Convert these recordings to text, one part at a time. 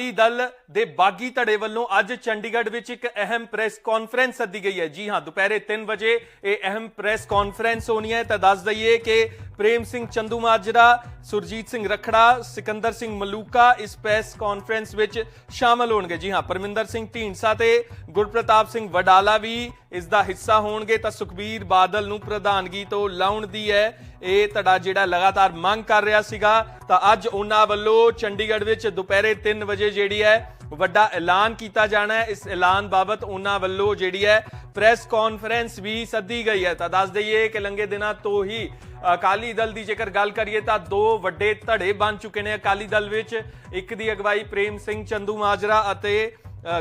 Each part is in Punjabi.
ਅਕਾਲੀ ਦਲ ਦੇ ਬਾਗੀ ਧੜੇ ਵੱਲੋਂ ਅੱਜ ਚੰਡੀਗੜ੍ਹ ਵਿੱਚ ਇੱਕ ਅਹਿਮ ਪ੍ਰੈਸ ਕਾਨਫਰੰਸ ਸੱਦੀ ਗਈ ਹੈ। ਜੀ ਹਾਂ, ਦੁਪਹਿਰੇ 3 ਵਜੇ ਇਹ ਅਹਿਮ ਪ੍ਰੈਸ ਕਾਨਫਰੰਸ ਹੋਣੀ ਹੈ। ਤਾਂ ਦੱਸ ਦਈਏ ਕਿ ਪ੍ਰੇਮ ਸਿੰਘ ਚੰਦੂ ਮਾਜਰਾ ਸੁਰਜੀਤ ਸਿੰਘ ਰਖੜਾ, ਸਿਕੰਦਰ ਸਿੰਘ ਮਲੂਕਾ ਇਸ ਪ੍ਰੈਸ ਕਾਨਫਰੰਸ ਵਿੱਚ ਸ਼ਾਮਲ ਹੋਣਗੇ। ਜੀ ਹਾਂ, ਪਰਮਿੰਦਰ ਸਿੰਘ ਢੀਂਡਸਾ ਤੇ ਗੁਰਪ੍ਰਤਾਪ ਸਿੰਘ ਵਡਾਲਾ ਵੀ ਇਸ ਦਾ ਹਿੱਸਾ ਹੋਣਗੇ। ਤਾਂ ਸੁਖਬੀਰ ਬਾਦਲ ਨੂੰ ਪ੍ਰਧਾਨਗੀ ਤੋਂ ਲਾਉਣ ਦੀ ਹੈ। ਇਹ ਧੜਾ ਜਿਹੜਾ ਲਗਾਤਾਰ ਮੰਗ ਕਰ ਰਿਹਾ ਸੀਗਾ। ਤਾਂ ਅੱਜ ਉਹਨਾਂ ਵੱਲੋਂ ਚੰਡੀਗੜ੍ਹ ਵਿੱਚ ਦੁਪਹਿਰੇ 3 ਵਜੇ ਜਿਹੜੀ ਹੈ, ਵੱਡਾ ਐਲਾਨ ਕੀਤਾ ਜਾਣਾ ਹੈ। ਇਸ ਐਲਾਨ ਬਾਬਤ ਉਹਨਾਂ ਵੱਲੋਂ ਜਿਹੜੀ ਹੈ ਪ੍ਰੈਸ ਕਾਨਫਰੰਸ ਵੀ ਸੱਦੀ ਗਈ ਹੈ। ਤਾਂ ਦੱਸ ਦਈਏ ਕਿ ਲੰਗੇ ਦਿਨਾਂ ਤੋਂ ਹੀ ਅਕਾਲੀ ਦਲ ਦੀ ਜੇਕਰ ਗੱਲ ਕਰੀਏ ਤਾਂ ਦੋ ਵੱਡੇ ਧੜੇ ਬਣ ਚੁੱਕੇ ਨੇ ਅਕਾਲੀ ਦਲ ਵਿੱਚ। ਇੱਕ ਦੀ ਅਗਵਾਈ ਪ੍ਰੇਮ ਸਿੰਘ ਚੰਦੂ ਮਾਜਰਾ ਅਤੇ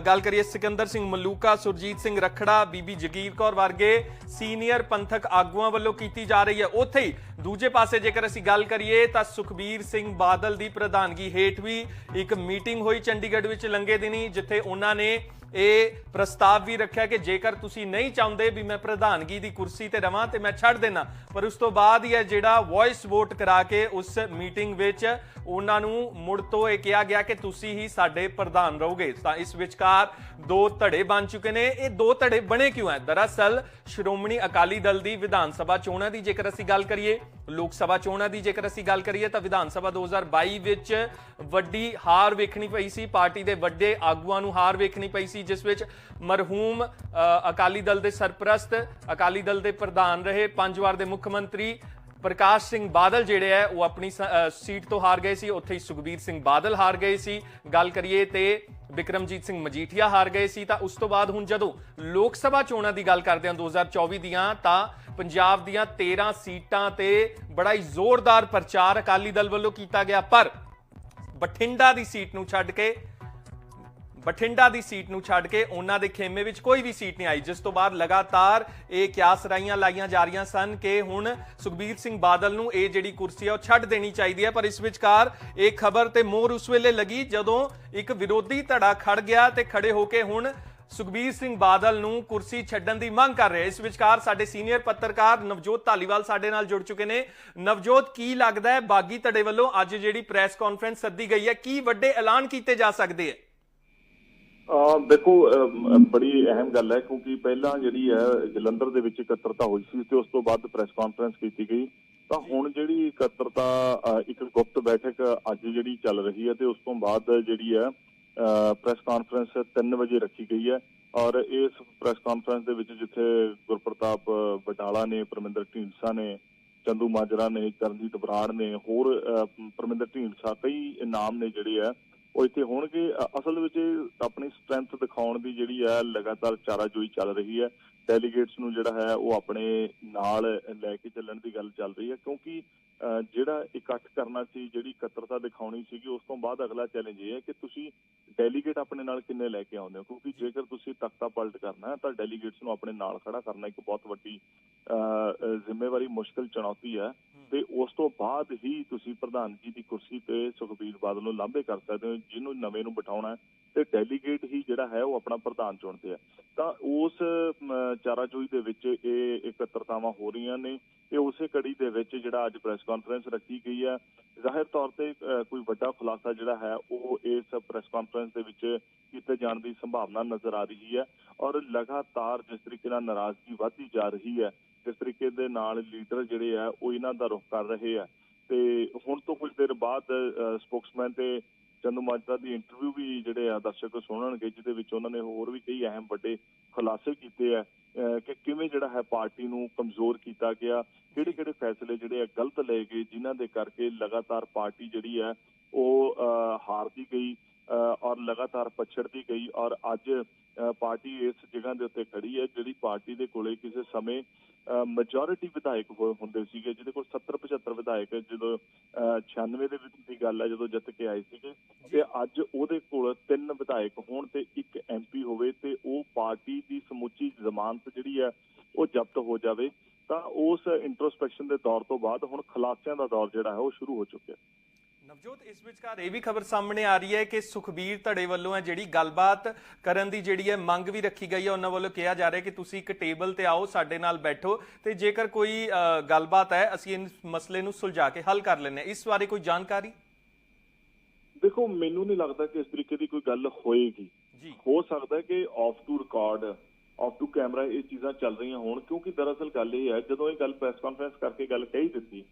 ਗੱਲ ਕਰੀਏ ਸਿਕੰਦਰ ਸਿੰਘ ਮਲੂਕਾ, ਸੁਰਜੀਤ ਸਿੰਘ ਰਖੜਾ, ਬੀਬੀ ਜਗੀਰ ਕੌਰ ਵਰਗੇ ਸੀਨੀਅਰ ਪੰਥਕ ਆਗੂਆਂ ਵੱਲੋਂ ਕੀਤੀ ਜਾ ਰਹੀ ਹੈ। ਉੱਥੇ ਹੀ ਦੂਜੇ ਪਾਸੇ ਜੇਕਰ ਅਸੀਂ ਗੱਲ ਕਰੀਏ ਤਾਂ ਸੁਖਬੀਰ ਸਿੰਘ ਬਾਦਲ ਦੀ ਪ੍ਰਧਾਨਗੀ ਹੇਠ ਵੀ ਇੱਕ ਮੀਟਿੰਗ ਹੋਈ ਚੰਡੀਗੜ੍ਹ ਵਿੱਚ ਲੰਗੇ ਦਿਨੀ, ਜਿੱਥੇ ਉਹਨਾਂ ਨੇ ਇਹ ਪ੍ਰਸਤਾਵ ਵੀ ਰੱਖਿਆ ਕਿ ਜੇਕਰ ਤੁਸੀਂ ਨਹੀਂ ਚਾਹੁੰਦੇ ਵੀ ਮੈਂ ਪ੍ਰਧਾਨਗੀ ਦੀ ਕੁਰਸੀ ਤੇ ਰਵਾਂ ਤੇ ਮੈਂ ਛੱਡ ਦੇਣਾ, ਪਰ ਉਸ ਤੋਂ ਬਾਅਦ ਹੀ ਇਹ ਜਿਹੜਾ ਵੌਇਸ ਵੋਟ ਕਰਾ ਕੇ ਉਸ ਮੀਟਿੰਗ ਵਿੱਚ ਉਹਨਾਂ ਨੂੰ ਮੁੜ ਤੋਂ ਇਹ ਕਿਹਾ ਗਿਆ ਕਿ ਤੁਸੀਂ ਹੀ ਸਾਡੇ ਪ੍ਰਧਾਨ ਰਹੋਗੇ। ਤਾਂ ਇਸ ਵਿਚਕਾਰ ਦੋ ਧੜੇ ਬਣ ਚੁੱਕੇ ਨੇ। ਇਹ ਦੋ ਧੜੇ ਬਣੇ ਕਿਉਂ ਹੈ? ਦਰਅਸਲ, ਸ਼੍ਰੋਮਣੀ ਅਕਾਲੀ ਦਲ ਦੀ ਵਿਧਾਨ ਸਭਾ ਚੋਣਾਂ ਦੀ ਜੇਕਰ ਅਸੀਂ ਗੱਲ ਕਰੀਏ ਲੋਕ ਸਭਾ ਚੋਣਾਂ ਦੀ ਜੇਕਰ ਅਸੀਂ ਗੱਲ ਕਰੀਏ ਤਾਂ ਵਿਧਾਨ ਸਭਾ 2022 ਵਿੱਚ ਵੱਡੀ ਹਾਰ ਵੇਖਣੀ ਪਈ ਸੀ, ਪਾਰਟੀ ਦੇ ਵੱਡੇ ਆਗੂਆਂ ਨੂੰ ਹਾਰ ਵੇਖਣੀ ਪਈ ਸੀ, ਜਿਸ ਵਿੱਚ ਮਰਹੂਮ ਅਕਾਲੀ ਦਲ ਦੇ ਸਰਪ੍ਰਸਤ, ਅਕਾਲੀ ਦਲ ਦੇ ਪ੍ਰਧਾਨ ਰਹੇ, ਪੰਜ ਵਾਰ ਦੇ ਮੁੱਖ ਮੰਤਰੀ ਪ੍ਰਕਾਸ਼ ਸਿੰਘ ਬਾਦਲ ਜਿਹੜੇ ਹੈ ਉਹ ਆਪਣੀ ਸ- ਸੀਟ ਤੋਂ ਹਾਰ ਗਏ ਸੀ, ਉੱਥੇ ਹੀ ਸੁਖਬੀਰ ਸਿੰਘ ਬਾਦਲ ਹਾਰ ਗਏ ਸੀ। ਗੱਲ ਕਰੀਏ ਤੇ ਵਿਕਰਮਜੀਤ ਸਿੰਘ ਮਜੀਠੀਆ ਹਾਰ ਗਏ ਸੀ, ਤਾਂ ਉਸ ਤੋਂ ਬਾਅਦ ਹੁਣ ਜਦੋਂ ਲੋਕ ਸਭਾ ਚੋਣਾਂ ਦੀ ਗੱਲ ਕਰਦੇ ਹਾਂ 2024 ਦੀਆਂ, ਤਾਂ ਪੰਜਾਬ ਦੀਆਂ 13 ਸੀਟਾਂ ਤੇ ਬੜਾ ਹੀ ਜ਼ੋਰਦਾਰ ਪ੍ਰਚਾਰ ਅਕਾਲੀ ਦਲ ਵੱਲੋਂ ਕੀਤਾ ਗਿਆ, ਪਰ ਬਠਿੰਡਾ ਦੀ ਸੀਟ ਨੂੰ ਛੱਡ ਕੇ ਬਠਿੰਡਾ ਦੀ ਸੀਟ ਨੂੰ ਛੱਡ ਕੇ ਉਹਨਾਂ ਦੇ ਖੇਮੇ ਵਿੱਚ ਕੋਈ ਵੀ ਸੀਟ ਨਹੀਂ ਆਈ। ਜਿਸ ਤੋਂ ਬਾਅਦ ਲਗਾਤਾਰ ਇਹ ਕਿਆਸ ਰਾਈਆਂ ਲਾਈਆਂ ਜਾ ਰਹੀਆਂ ਸਨ ਕਿ ਹੁਣ ਸੁਖਬੀਰ ਸਿੰਘ ਬਾਦਲ ਨੂੰ ਇਹ ਜਿਹੜੀ ਕੁਰਸੀ ਹੈ ਉਹ ਛੱਡ ਦੇਣੀ ਚਾਹੀਦੀ ਹੈ। ਪਰ ਇਸ ਵਿਚਕਾਰ ਇਹ ਖਬਰ ਤੇ ਮੋਹਰ ਉਸ ਵੇਲੇ ਲੱਗੀ ਜਦੋਂ ਇੱਕ ਵਿਰੋਧੀ ਧੜਾ ਖੜ ਗਿਆ ਤੇ ਖੜੇ ਹੋ ਕੇ ਹੁਣ ਸੁਖਬੀਰ ਸਿੰਘ ਬਾਦਲ ਨੂੰ ਕੁਰਸੀ ਛੱਡਣ ਦੀ ਮੰਗ ਕਰ ਰਿਹਾ। ਇਸ ਵਿਚਕਾਰ ਸਾਡੇ ਸੀਨੀਅਰ ਪੱਤਰਕਾਰ ਨਵਜੋਤ ਧਾਲੀਵਾਲ ਸਾਡੇ ਨਾਲ ਜੁੜ ਚੁੱਕੇ ਨੇ। ਨਵਜੋਤ, ਕੀ ਲੱਗਦਾ ਹੈ? ਬਾਗੀ ਧੜੇ ਵੱਲੋਂ ਅੱਜ ਜਿਹੜੀ ਪ੍ਰੈਸ ਕਾਨਫਰੰਸ ਸੱਦੀ ਗਈ ਹੈ, ਕੀ ਵੱਡੇ ਐਲਾਨ ਕੀਤੇ ਜਾ ਸਕਦੇ ਹੈ? ਦੇਖੋ ਬੜੀ ਅਹਿਮ ਗੱਲ ਹੈ ਕਿਉਂਕਿ ਪਹਿਲਾਂ ਜਿਹੜੀ ਹੈ, ਜਲੰਧਰ ਦੇ ਵਿੱਚ ਇਕੱਤਰਤਾ ਹੋਈ ਸੀ ਤੇ ਉਸ ਤੋਂ ਬਾਅਦ ਪ੍ਰੈਸ ਕਾਨਫਰੰਸ ਕੀਤੀ ਗਈ। ਤਾਂ ਹੁਣ ਜਿਹੜੀ ਇਕੱਤਰਤਾ ਇੱਕ ਗੁਪਤ ਬੈਠਕ ਅੱਜ ਜਿਹੜੀ ਚੱਲ ਰਹੀ ਹੈ ਤੇ ਉਸ ਤੋਂ ਬਾਅਦ ਜਿਹੜੀ ਹੈ ਪ੍ਰੈਸ ਕਾਨਫਰੰਸ 3 ਵਜੇ ਰੱਖੀ ਗਈ ਹੈ ਔਰ ਇਸ ਪ੍ਰੈਸ ਕਾਨਫਰੰਸ ਦੇ ਵਿੱਚ ਜਿੱਥੇ ਗੁਰਪ੍ਰਤਾਪ ਬਟਾਲਾ ਨੇ, ਪਰਮਿੰਦਰ ਢੀਂਡਸਾ ਨੇ, ਚੰਦੂ ਮਾਜਰਾ ਨੇ ਕਰਨਜੀਤ ਬਰਾੜ ਨੇ, ਹੋਰ ਪਰਮਿੰਦਰ ਢੀਂਡਸਾ, ਕਈ ਨਾਮ ਨੇ ਜਿਹੜੇ ਆ ਉਹ ਇੱਥੇ ਹੋਣਗੇ। ਅਸਲ ਵਿੱਚ ਆਪਣੀ ਸਟਰੈਂਥ ਦਿਖਾਉਣ ਦੀ ਜਿਹੜੀ ਹੈ ਲਗਾਤਾਰ ਚਾਰਾਜੋਈ ਚੱਲ ਰਹੀ ਹੈ। ਡੈਲੀਗੇਟਸ ਨੂੰ ਜਿਹੜਾ ਹੈ ਉਹ ਆਪਣੇ ਨਾਲ ਲੈ ਕੇ ਚੱਲਣ ਦੀ ਗੱਲ ਚੱਲ ਰਹੀ ਹੈ। ਕਿਉਂਕਿ ਜਿਹੜਾ ਇਕੱਠ ਕਰਨਾ ਸੀ ਜਿਹੜੀ ਇਕੱਤਰਤਾ ਦਿਖਾਉਣੀ ਸੀਗੀ ਉਸ ਤੋਂ ਬਾਅਦ ਅਗਲਾ ਚੈਲੰਜ ਇਹ ਹੈ ਕਿ ਤੁਸੀਂ ਡੈਲੀਗੇਟ ਆਪਣੇ ਨਾਲ ਕਿੰਨੇ ਲੈ ਕੇ ਆਉਂਦੇ ਹੋ? ਕਿਉਂਕਿ ਜੇਕਰ ਤੁਸੀਂ ਤਖਤਾ ਪਲਟ ਕਰਨਾ ਹੈ ਤਾਂ ਡੈਲੀਗੇਟਸ ਨੂੰ ਆਪਣੇ ਨਾਲ ਖੜਾ ਕਰਨਾ ਇੱਕ ਬਹੁਤ ਵੱਡੀ ਅ, ਜ਼ਿੰਮੇਵਾਰੀ ਮੁਸ਼ਕਲ ਚੁਣੌਤੀ ਹੈ। ਤੇ ਉਸ ਤੋਂ ਬਾਅਦ ਹੀ ਤੁਸੀਂ ਪ੍ਰਧਾਨਗੀ ਦੀ ਕੁਰਸੀ ਤੇ ਸੁਖਬੀਰ ਬਾਦਲ ਨੂੰ ਲਾਂਭੇ ਕਰ ਸਕਦੇ ਹੋ ਜਿਹਨੂੰ ਨਵੇਂ ਨੂੰ ਬਿਠਾਉਣਾ ਤੇ ਡੈਲੀਗੇਟ ਹੀ ਜਿਹੜਾ ਹੈ ਉਹ ਆਪਣਾ ਪ੍ਰਧਾਨ ਚੁਣਦੇ ਆ। ਤਾਂ ਉਸ ਅਮ, ਚਾਰਾਜੋਈ ਦੇ ਵਿੱਚ ਇਹ ਇਕੱਤਰਤਾਵਾਂ ਹੋ ਰਹੀਆਂ ਨੇ ਤੇ ਉਸੇ ਕੜੀ ਦੇ ਵਿੱਚ ਜਿਹੜਾ ਅੱਜ ਪ੍ਰੈਸ ਕਾਨਫਰੰਸ ਰੱਖੀ ਗਈ ਹੈ ਜ਼ਾਹਿਰ ਤੌਰ ਤੇ ਕੋਈ ਵੱਡਾ ਖੁਲਾਸਾ ਜਿਹੜਾ ਹੈ ਉਹ ਇਸ ਪ੍ਰੈਸ ਕਾਨਫਰੰਸ ਦੇ ਵਿੱਚ ਕੀਤੇ ਜਾਣ ਦੀ ਸੰਭਾਵਨਾ ਨਜ਼ਰ ਆ ਰਹੀ ਹੈ ਔਰ ਲਗਾਤਾਰ ਜਿਸ ਤਰੀਕੇ ਨਾਲ ਨਾਰਾਜ਼ਗੀ ਵਧਦੀ ਜਾ ਰਹੀ ਹੈ ਜਿਸ ਤਰੀਕੇ ਦੇ ਨਾਲ ਲੀਡਰ ਜਿਹੜੇ ਆ, ਉਹ ਇਹਨਾਂ ਦਾ ਰੁਖ ਕਰ ਰਹੇ ਆ। ਤੇ ਹੁਣ ਤੋਂ ਕੁਝ ਦੇਰ ਬਾਅਦ ਸਪੋਕਸਮੈਨ ਤੇ ਚੰਦੂ ਮਾਜਰਾ ਦੀ ਇੰਟਰਵਿਊ ਵੀ ਜਿਹੜੇ ਆ ਦਰਸ਼ਕ ਸੁਣਨਗੇ, ਜਿਹਦੇ ਵਿੱਚ ਉਹਨਾਂ ਨੇ ਹੋਰ ਵੀ ਕਈ ਅਹਿਮ ਵੱਡੇ ਖੁਲਾਸੇ ਕੀਤੇ ਆ। ਅਹ, ਕਿ ਕਿਵੇਂ ਜਿਹੜਾ ਹੈ ਪਾਰਟੀ ਨੂੰ ਕਮਜ਼ੋਰ ਕੀਤਾ ਗਿਆ ਕਿਹੜੇ ਕਿਹੜੇ ਫੈਸਲੇ ਜਿਹੜੇ ਆ ਗਲਤ ਲਏ ਗਏ, ਜਿਨ੍ਹਾਂ ਦੇ ਕਰਕੇ ਲਗਾਤਾਰ ਪਾਰਟੀ ਜਿਹੜੀ ਹੈ ਉਹ, ਅਹ, ਹਾਰਦੀ ਗਈ। ਔਰ ਲਗਾਤਾਰ ਪਛੜਦੀ ਗਈ ਔਰ ਅੱਜ ਪਾਰਟੀ ਇਸ ਜਗ੍ਹਾ ਦੇ ਉੱਤੇ ਖੜੀ ਹੈ ਜਿਹੜੀ ਪਾਰਟੀ ਦੇ ਕੋਲੇ ਕਿਸੇ ਸਮੇਂ ਮੈਜੋਰਿਟੀ ਵਿਧਾਇਕ ਹੁੰਦੇ ਸੀਗੇ ਜਿਹਦੇ ਕੋਲ 70 75 ਵਿਧਾਇਕ ਜਦੋਂ ਅਹ 96 ਦੇ ਵਿੱਚ ਦੀ ਗੱਲ ਹੈ ਜਦੋਂ ਜਿੱਤ ਕੇ ਆਏ ਸੀਗੇ। ਤੇ ਅੱਜ ਉਹਦੇ ਕੋਲ ਤਿੰਨ ਵਿਧਾਇਕ ਹੋਣ ਤੇ ਇੱਕ ਐਮਪੀ ਹੋਵੇ ਤੇ ਉਹ ਪਾਰਟੀ ਦੀ ਸਮੁੱਚੀ ਜ਼ਮਾਨਤ ਜਿਹੜੀ ਹੈ ਉਹ ਜ਼ਬਤ ਹੋ ਜਾਵੇ ਤਾਂ ਉਸ ਇੰਟਰੋਸਪੈਕਸ਼ਨ ਦੇ ਦੌਰ ਤੋਂ ਬਾਅਦ ਹੁਣ ਖਲਾਸਿਆਂ ਦਾ ਦੌਰ ਜਿਹੜਾ ਹੈ ਉਹ ਸ਼ੁਰੂ ਹੋ ਚੁੱਕਿਆ। ਨਵਜੋਤ ਇਸ ਵਿਚਕਾਰ ਇਹ ਵੀ ਖਬਰ ਸਾਹਮਣੇ ਆ ਰਹੀ ਹੈ ਕਿ ਸੁਖਬੀਰ ਧੜੇ ਵੱਲੋਂ ਹੈ ਜਿਹੜੀ ਗੱਲਬਾਤ ਕਰਨ ਦੀ ਜਿਹੜੀ ਹੈ ਮੰਗ ਵੀ ਰੱਖੀ ਗਈ ਹੈ ਉਹਨਾਂ ਵੱਲੋਂ ਕਿਹਾ ਜਾ ਰਿਹਾ ਕਿ ਤੁਸੀਂ ਇੱਕ ਟੇਬਲ ਤੇ ਆਓ ਸਾਡੇ ਨਾਲ ਬੈਠੋ ਤੇ ਜੇਕਰ ਕੋਈ ਗੱਲਬਾਤ ਹੈ ਅਸੀਂ ਇਸ ਮਸਲੇ ਨੂੰ ਸੁਲਝਾ ਕੇ ਹੱਲ ਕਰ ਹਾਂ। ਇਸ ਬਾਰੇ ਕੋਈ ਜਾਣਕਾਰੀ? ਦੇਖੋ ਮੈਨੂੰ ਨਹੀਂ ਲੱਗਦਾ ਕਿ ਇਸ ਤਰੀਕੇ ਦੀ ਕੋਈ ਗੱਲ ਹੋਏਗੀ। ਹੋ ਸਕਦਾ ਕਿ off to record off to camera ਇਹ ਚੀਜ਼ਾਂ ਚੱਲ ਰਹੀਆਂ ਹੋਣ ਕਿਉਂਕਿ ਦਰਅਸਲ ਗੱਲ ਇਹ ਹੈ ਜਦੋਂ ਇਹ ਗੱਲ ਪ੍ਰੈਸ ਕਾਨਫਰੰਸ ਕਰਕੇ ਗੱਲ ਕਹੀ ਦਿੱਤੀ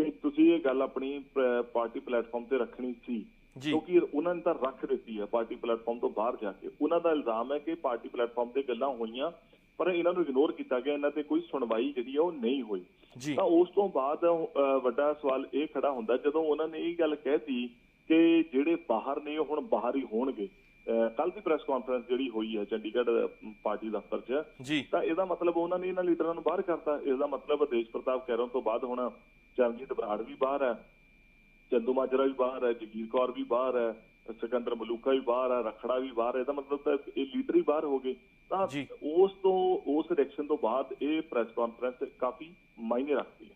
ਕਿ ਤੁਸੀਂ ਇਹ ਗੱਲ ਆਪਣੀ ਪਾਰਟੀ ਪਲੇਟਫਾਰਮ ਤੇ ਰੱਖਣੀ ਸੀ। ਕਿਉਂਕਿ ਉਹਨਾਂ ਨੇ ਤਾਂ ਰੱਖ ਦਿੱਤੀ ਹੈ ਪਾਰਟੀ ਪਲੇਟਫਾਰਮ ਤੋਂ ਬਾਹਰ ਜਾ ਕੇ। ਉਹਨਾਂ ਦਾ ਇਲਜ਼ਾਮ ਹੈ ਕਿ ਪਾਰਟੀ ਪਲੇਟਫਾਰਮ ਤੇ ਗੱਲਾਂ ਹੋਈਆਂ ਪਰ ਇਹਨਾਂ ਨੂੰ ਇਗਨੋਰ ਕੀਤਾ ਗਿਆ ਇਹਨਾਂ ਤੇ ਕੋਈ ਸੁਣਵਾਈ ਜਿਹੜੀ ਹੈ ਉਹ ਨਹੀਂ ਹੋਈ। ਤਾਂ ਉਸ ਤੋਂ ਬਾਅਦ ਵੱਡਾ ਸਵਾਲ ਇਹ ਖੜਾ ਹੁੰਦਾ ਜਦੋਂ ਉਹਨਾਂ ਨੇ ਇਹ ਗੱਲ ਕਹਿਤੀ ਕਿ ਜਿਹੜੇ ਬਾਹਰ ਨੇ ਉਹ ਹੁਣ ਬਾਹਰ ਹੀ ਹੋਣਗੇ। ਕੱਲ ਦੀ ਪ੍ਰੈਸ ਕਾਨਫਰੰਸ ਜਿਹੜੀ ਹੋਈ ਹੈ ਚੰਡੀਗੜ੍ਹ ਪਾਰਟੀ ਦਫ਼ਤਰ 'ਚ ਜੀ। ਤਾਂ ਇਹਦਾ ਮਤਲਬ ਉਹਨਾਂ ਨੇ ਇਹਨਾਂ ਲੀਡਰਾਂ ਨੂੰ ਬਾਹਰ ਕਰਤਾ। ਇਹਦਾ ਮਤਲਬ ਦੇਸ਼ ਪ੍ਰਤਾਪ ਕੈਰੋਂ ਤੋਂ ਬਾਅਦ ਹੁਣ ਚਰਨਜੀਤ ਬਰਾੜ ਵੀ ਬਾਹਰ ਹੈ ਚੰਦੂ ਮਾਜਰਾ ਵੀ ਬਾਹਰ ਹੈ ਜਗੀਰ ਕੌਰ ਵੀ ਬਾਹਰ ਹੈ ਸਿਕੰਦਰ ਮਲੂਕਾ ਵੀ ਬਾਹਰ ਹੈ ਰਖੜਾ ਵੀ ਬਾਹਰ ਹੈ। ਇਹਦਾ ਮਤਲਬ ਤਾਂ ਇਹ ਲੀਡਰ ਹੀ ਬਾਹਰ ਹੋ ਗਏ। ਤਾਂ। ਉਸ ਤੋਂ ਉਸ ਇਲੈਕਸ਼ਨ ਤੋਂ ਬਾਅਦ ਇਹ ਪ੍ਰੈਸ ਕਾਨਫਰੰਸ ਕਾਫੀ ਮਾਇਨੇ ਰੱਖਦੀ।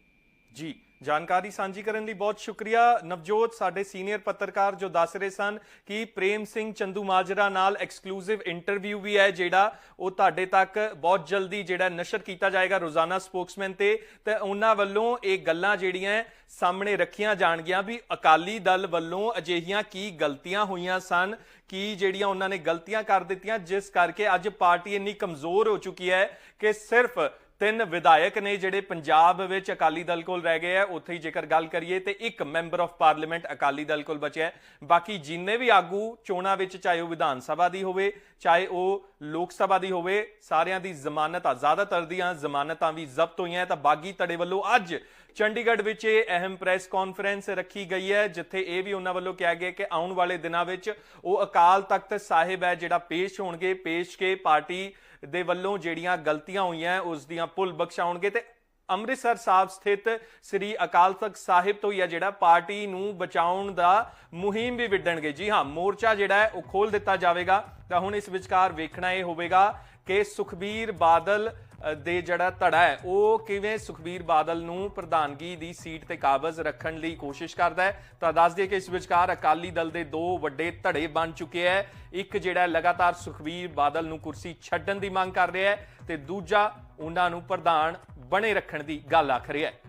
ਜੀ, ਜਾਣਕਾਰੀ ਸਾਂਝੀ ਕਰਨ ਲਈ ਬਹੁਤ ਸ਼ੁਕਰੀਆ। ਨਵਜੋਤ, ਸਾਡੇ ਸੀਨੀਅਰ ਪੱਤਰਕਾਰ ਜੋ ਦੱਸ ਰਹੇ ਸਨ ਕਿ ਪ੍ਰੇਮ ਸਿੰਘ ਚੰਦੂ ਮਾਜਰਾ ਨਾਲ ਐਕਸਕਲੂਸਿਵ ਇੰਟਰਵਿਊ ਵੀ ਹੈ ਜਿਹੜਾ ਉਹ ਤੁਹਾਡੇ ਤੱਕ ਬਹੁਤ ਜਲਦੀ ਜਿਹੜਾ ਨਸ਼ਰ ਕੀਤਾ ਜਾਏਗਾ ਰੋਜ਼ਾਨਾ ਸਪੋਕਸਮੈਨ ਤੇ ਤੇ ਉਹਨਾਂ ਵੱਲੋਂ ਇਹ ਗੱਲਾਂ ਜਿਹੜੀਆਂ ਸਾਹਮਣੇ ਰੱਖੀਆਂ ਜਾਣਗੀਆਂ ਵੀ ਅਕਾਲੀ ਦਲ ਵੱਲੋਂ ਅਜਿਹੀਆਂ ਕੀ ਗਲਤੀਆਂ ਹੋਈਆਂ ਸਨ, ਕੀ ਜਿਹੜੀਆਂ ਉਹਨਾਂ ਨੇ ਗਲਤੀਆਂ ਕਰ ਦਿੱਤੀਆਂ, ਜਿਸ ਕਰਕੇ ਅੱਜ ਪਾਰਟੀ ਇੰਨੀ ਕਮਜ਼ੋਰ ਹੋ ਚੁੱਕੀ ਹੈ ਕਿ ਸਿਰਫ ਤਿੰਨ ਵਿਧਾਇਕ ਨੇ ਜਿਹੜੇ ਪੰਜਾਬ ਵਿੱਚ ਅਕਾਲੀ ਦਲ ਕੋਲ ਰਹਿ ਗਏ ਆ। ਉੱਥੇ ਹੀ ਜੇਕਰ ਗੱਲ ਕਰੀਏ ਤੇ ਇੱਕ member of parliament Akali Dal ਕੋਲ ਬਚਿਆ ਬਾਕੀ ਜਿੰਨੇ ਵੀ ਆਗੂ ਚੋਣਾਂ ਵਿੱਚ ਚਾਹੇ ਉਹ ਵਿਧਾਨ ਸਭਾ ਦੀ ਹੋਵੇ, ਚਾਹੇ ਉਹ ਲੋਕ ਸਭਾ ਦੀ ਹੋਵੇ, ਸਾਰਿਆਂ ਦੀ ਜ਼ਮਾਨਤ ਆ ਜ਼ਿਆਦਾਤਰ ਦੀਆਂ ਜ਼ਮਾਨਤਾਂ ਵੀ ਜ਼ਬਤ ਹੋਈਆਂ ਤਾਂ ਬਾਗੀ ਧੜੇ ਵੱਲੋਂ ਅੱਜ ਚੰਡੀਗੜ੍ਹ ਵਿੱਚ ਇਹ ਅਹਿਮ ਪ੍ਰੈਸ ਕਾਨਫਰੰਸ ਰੱਖੀ ਗਈ ਹੈ, ਜਿੱਥੇ ਇਹ ਵੀ ਉਹਨਾਂ ਵੱਲੋਂ ਕਿਹਾ ਗਿਆ ਕਿ ਆਉਣ ਵਾਲੇ ਦਿਨਾਂ ਵਿੱਚ ਉਹ ਅਕਾਲ ਤਖਤ ਸਾਹਿਬ ਹੈ, ਜਿਹੜਾ ਪੇਸ਼ ਹੋਣਗੇ, ਪੇਸ਼ ਕੇ ਪਾਰਟੀ ਦੇ ਵੱਲੋਂ ਜਿਹੜੀਆਂ ਗਲਤੀਆਂ ਹੋਈਆਂ ਉਸ ਦੀਆਂ ਭੁੱਲ ਬਖਸ਼ਾਉਣਗੇ ਤੇ ਅੰਮ੍ਰਿਤਸਰ ਸਾਹਿਬ ਸਥਿਤ ਸ੍ਰੀ ਅਕਾਲ ਤਖਤ ਸਾਹਿਬ ਤੋਂ ਹੀ ਆ ਜਿਹੜਾ ਪਾਰਟੀ ਨੂੰ ਬਚਾਉਣ ਦਾ ਮੁਹਿੰਮ ਵੀ ਵਿੱਢਣਗੇ। ਜੀ ਹਾਂ, ਮੋਰਚਾ ਜਿਹੜਾ ਹੈ, ਉਹ ਖੋਲ ਦਿੱਤਾ ਜਾਵੇਗਾ। ਤਾਂ ਹੁਣ ਇਸ ਵਿਚਕਾਰ ਵੇਖਣਾ ਇਹ ਹੋਵੇਗਾ ਕਿ ਸੁਖਬੀਰ ਬਾਦਲ ਦੇ ਜਿਹੜਾ ਧੜਾ ਹੈ, ਉਹ ਕਿਵੇਂ ਸੁਖਬੀਰ ਬਾਦਲ ਨੂੰ ਪ੍ਰਧਾਨਗੀ ਦੀ ਸੀਟ ਤੇ ਕਾਬਜ਼ ਰੱਖਣ ਲਈ ਕੋਸ਼ਿਸ਼ ਕਰਦਾ ਹੈ। ਤਾਂ ਦੱਸ ਦਈਏ ਕਿ ਇਸ ਵਿਚਕਾਰ ਅਕਾਲੀ ਦਲ ਦੇ ਦੋ ਵੱਡੇ ਧੜੇ ਬਣ ਚੁੱਕੇ ਹੈ। ਇੱਕ ਜਿਹੜਾ ਲਗਾਤਾਰ ਸੁਖਬੀਰ ਬਾਦਲ ਨੂੰ ਕੁਰਸੀ ਛੱਡਣ ਦੀ ਮੰਗ ਕਰ ਰਿਹਾ ਹੈ ਤੇ ਦੂਜਾ ਉਹਨਾਂ ਨੂੰ ਪ੍ਰਧਾਨ ਬਣੇ ਰੱਖਣ ਦੀ ਗੱਲ ਆਖ ਰਿਹਾ ਹੈ।